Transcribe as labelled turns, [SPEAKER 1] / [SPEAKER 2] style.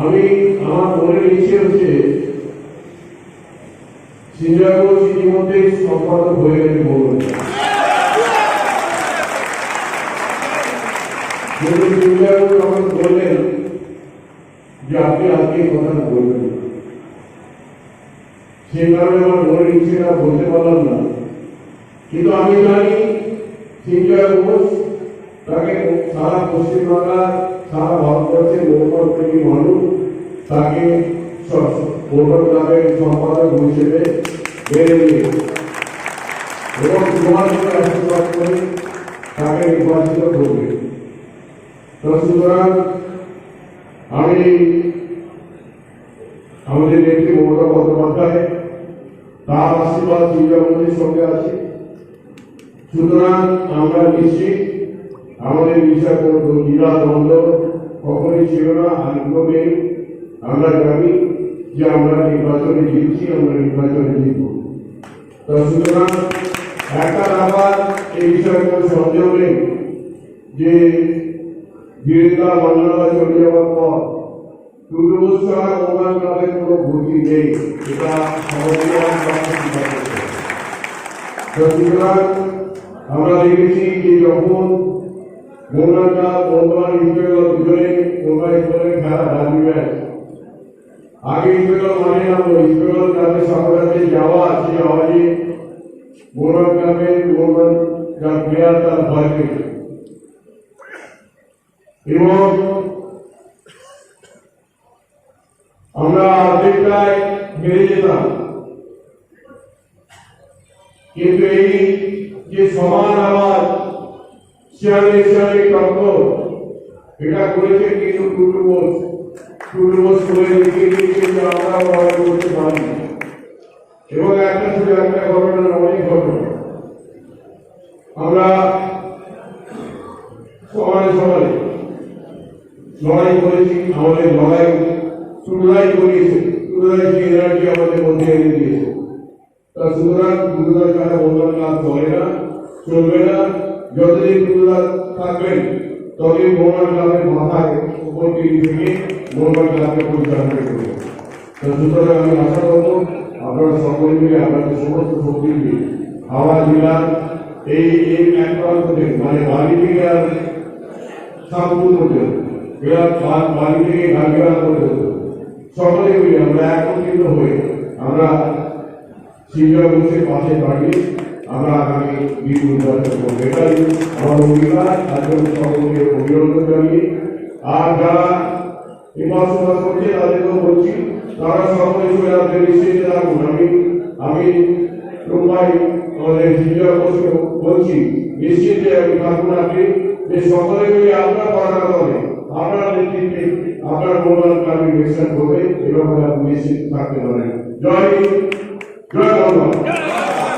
[SPEAKER 1] আমি আমার মনের ইচ্ছে হচ্ছে সিঙ্গাপুর ইতিমধ্যে সম্পাদক হয়ে সিঙ্গাপুর আমাকে বললেন যে আপনি আজকে কথা বলবেন, সেই কারণে আমার মনের ইচ্ছেটা বলতে পারলাম না। কিন্তু আমি জানি ঘোষ তাকে সারা পশ্চিমবাংলার ভারতবর্ষের প্রেমী মানুষ তাকে সম্পাদক হিসেবে মেনে নিয়ে এবং আশীর্বাদ করে তাকে নির্বাচিত করবে। সুতরাং আমি আমাদের নেত্রী মমতা বন্দ্যোপাধ্যায় তার আশীর্বাদ সিঙ্গাপুরের সঙ্গে আছে। সুতরাং আমরা নিশ্চিত আমাদের বিষয়ে কোনো দ্বিধা দ্বন্দ্ব কখনই ছিল না আগ্রহ আমরা জানি যে আমরা নির্বাচনে জিতছি, আমরা নির্বাচনে জিতব। তো সুতরাং একটা ব্যাপার এই বিষয়ে সন্দেহ নেই যে বীরেন্দ্র মান্নারা চলে যাওয়ার পর আমরা দেখেছি যে যখন মোহনটা মোহনবাগান ইস্টবেঙ্গল দুজনে মোবাইল করে খেলা ডাবি ম্যাচ আগে ইস্টবেঙ্গল মানে না ইস্টবেঙ্গল ক্লাবের সামনে যাওয়া সেই আওয়াজে মোহন ক্লাবের মোহন যার প্লেয়ার তার ভয় পেয়েছে এবং আমরা অর্ধেকটায় বেড়ে যেতাম কিন্তু এই যে সমান আওয়াজ এটা করেছে কিন্তু টুটু এবং একটা ঘটনা, অনেক ঘটনা। আমরা সমানে সমানে লড়াই করেছি, আমাদের লড়াই টুকরাই করিয়েছে। টুকরাই যে এনার্জি আমাদের মধ্যে দিয়েছে। তা সুতরাং গুরুদার কাছে বন্ধন কাজ চলে না, চলবে না। যতদিন গুরুদার থাকবেন ততদিন মোহন ক্লাবের মাথায় উপর দিকে থেকে মোহন ক্লাবকে পরিচালনা করবে তো সুতরাং আমি আশা করব, আপনারা সকলে মিলে আপনাদের সমস্ত শক্তি দিয়ে হাওড়া জেলার এই এই এক প্রান্ত থেকে মানে বাড়ি থেকে আর সামপুর পর্যন্ত, এরা বাড়ি থেকে গাঙ্গেরা পর্যন্ত, সকলে মিলে আমরা একত্রিত হয়ে আমরা বসে পাশে দাঁড়িয়ে আমরা আগামী দিন নির্বাচন করব আমার অঙ্গীকার জন্য সকলকে অভিনন্দন জানিয়ে আর যারা পড়াশোনা করছে তাদেরকেও বলছি, তারা সকলে চলে আসবে নিশ্চিত থাকুন আমি আমি রুম্বাই আমাদের সিনিয়র বলছি নিশ্চিত আমি থাকুন আপনি যে সকলে মিলে আপনার পড়াশোনা করে আপনার নেতৃত্বে আপনার মনোনয়ন কামী নিশ্চিত করবে এবং আপনি নিশ্চিত থাকতে পারেন জয় জয়